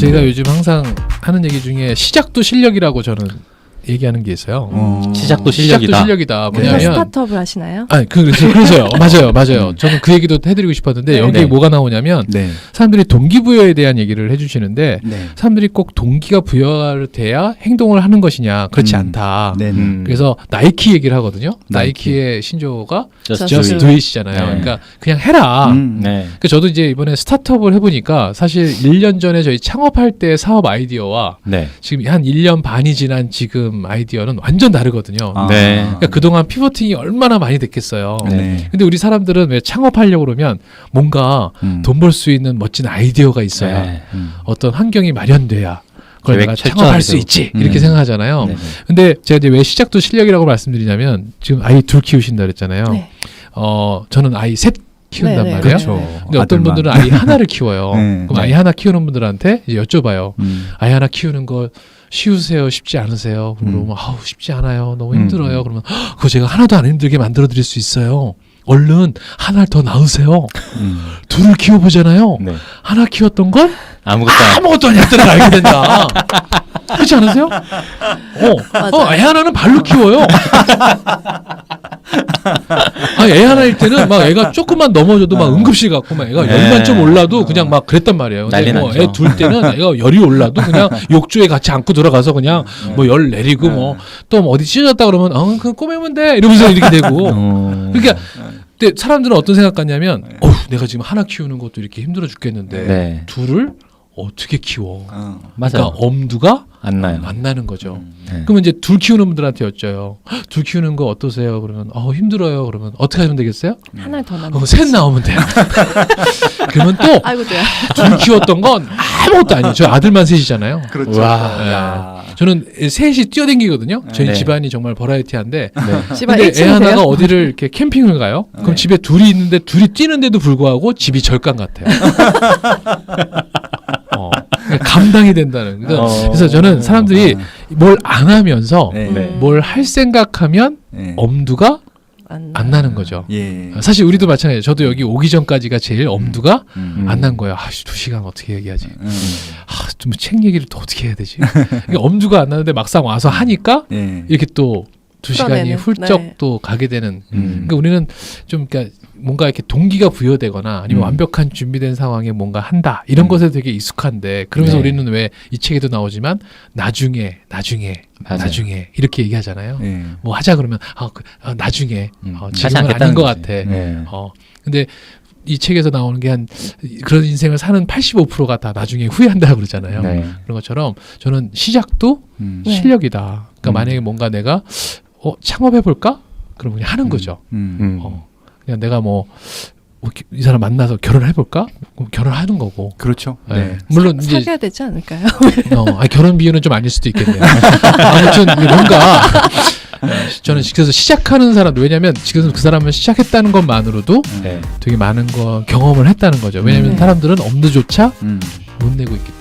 제가 요즘 항상 하는 얘기 중에 시작도 실력이라고 저는 얘기하는 게 있어요. 어. 시작도 시작도 실력이다. 실력이다. 네. 뭐냐면 스타트업을 하시나요? 아니 그 그래서 그래서요. 맞아요. 맞아요. 음. 저는 그 얘기도 해드리고 싶었는데 네. 여기에 네. 뭐가 나오냐면 네. 사람들이 동기부여에 대한 얘기를 해주시는데 네. 사람들이 꼭 동기가 부여돼야 행동을 하는 것이냐 그렇지 음. 않다. 네. 음. 그래서 나이키 얘기를 하거든요. 나이키. 나이키의 신조어가 Just just do do it. it이잖아요. 네. 그러니까 그냥 해라. 음. 네. 그 저도 이제 이번에 스타트업을 해보니까 사실 1년 전에 저희 창업할 때 사업 아이디어와 네. 지금 한 1년 반이 지난 지금 아이디어는 완전 다르거든요. 아. 네. 그러니까 그동안 피vo팅이 얼마나 많이 됐겠어요. 네. 근데 우리 사람들은 왜 창업하려고 그러면 뭔가 음. 돈벌 수 있는 멋진 아이디어가 있어야 네. 음. 어떤 환경이 마련돼야 그걸 내가 창업할 수. 있지 음. 이렇게 생각하잖아요. 네. 근데 제가 이제 왜 시작도 실력이라고 말씀드리냐면 지금 아이 둘 키우신다 그랬잖아요. 네. 어 저는 아이 셋 키운단 네, 네. 말이에요. 그렇죠. 근데 어떤 아들만. 분들은 아이 하나를 키워요. 네. 그럼 아이 하나 키우는 분들한테 이제 여쭤봐요. 음. 아이 하나 키우는 거 쉬우세요? 쉽지 않으세요? 음. 그러면 아우 쉽지 않아요. 너무 음. 힘들어요. 그러면 "헉, 그거 제가 하나도 안 힘들게 만들어 드릴 수 있어요. 얼른 하나를 더 낳으세요. 음. 둘을 키워보잖아요. 네. 하나 키웠던 건 아무것도 안 아무것도 아니었다는 걸 알게 된다. 그렇지 않으세요? 어, 맞아요. 어, 애 하나는 발로 키워요. 아, 애 하나일 때는 막 애가 조금만 넘어져도 막 어. 응급실 갔고 막 애가 네. 열만 좀 올라도 그냥 막 그랬단 말이에요. 난리 뭐 났죠. 애 둘 때는 애가 열이 올라도 그냥 욕조에 같이 안고 들어가서 그냥 뭐 열 내리고 뭐 또 어디 찢어졌다 그러면 어, 그냥 꼬매면 돼 이러면서 이렇게 되고. 어. 그러니까 근데 사람들은 어떤 생각 같냐면 어휴, 내가 지금 하나 키우는 것도 이렇게 힘들어 죽겠는데 네. 둘을 어떻게 키워? 어. 맞아요. 그러니까 엄두가 안 나요. 안 나는 거죠. 네. 그러면 이제 둘 키우는 분들한테 여쭤요. "헉, 둘 키우는 거 어떠세요? 그러면 어 힘들어요. 그러면 어떻게 하면 되겠어요? 하나를 더 낳는 어, 셋 나오면 돼요. 그러면 또 아이고 돼요. 둘 키웠던 건 아무것도 아니에요. 저 아들만 셋이잖아요. 그렇죠. 와. 야. 저는 셋이 뛰어댕기거든요. 저희 네. 집안이 정말 버라이티한데 네. 집안 근데 애 1층이세요? 하나가 어디를 이렇게 캠핑을 가요? 그럼 네. 집에 둘이 있는데 둘이 뛰는데도 불구하고 집이 절간 같아요. 어, 그러니까 감당이 된다는. 그래서, 어. 그래서 저는 사람들이 뭘 안 하면서 네. 네. 뭘 할 생각하면 네. 엄두가 안, 안 나는 거죠. 예. 사실 우리도 마찬가지예요. 저도 여기 오기 전까지가 제일 엄두가 음. 안 난 거예요. 아, 두 시간 어떻게 얘기하지? 음. 아, 좀책 얘기를 또 어떻게 해야 되지? 이게 엄두가 안 나는데 막상 와서 하니까 예. 이렇게 또 두 시간이 훌쩍 네. 또 가게 되는 음. 그러니까 우리는 좀 그러니까 뭔가 이렇게 동기가 부여되거나 아니면 음. 완벽한 준비된 상황에 뭔가 한다 이런 음. 것에 되게 익숙한데 그러면서 네. 우리는 왜 이 책에도 나오지만 나중에 나중에 맞아요. 나중에 이렇게 얘기하잖아요. 예. 뭐 하자 그러면 아, 그, 아, 나중에 음. 어, 지금은 아닌 것. 같아. 네. 어 근데 이 책에서 나오는 게 한 그런 인생을 사는 85%가 다 나중에 후회한다 그러잖아요. 네. 그런 것처럼 저는 시작도 음. 네. 실력이다. 그러니까 음. 만약에 뭔가 내가 어, 창업해 볼까? 그럼 그냥 하는 거죠. 음. 음. 어, 그냥 내가 뭐 이 사람 만나서 결혼해 볼까? 그럼 결혼하는 거고. 그렇죠. 예. 네. 물론 이제 사귀어야 되지 않을까요? 어, 아니, 결혼 비유는 좀 아닐 수도 있겠네요. 아무튼 뭔가 저는 그래서 시작하는 사람 왜냐하면 지금 그 사람은 시작했다는 것만으로도 네. 되게 많은 거 경험을 했다는 거죠. 왜냐하면 네. 사람들은 엄두조차 음. 못 내고 있기 때문에.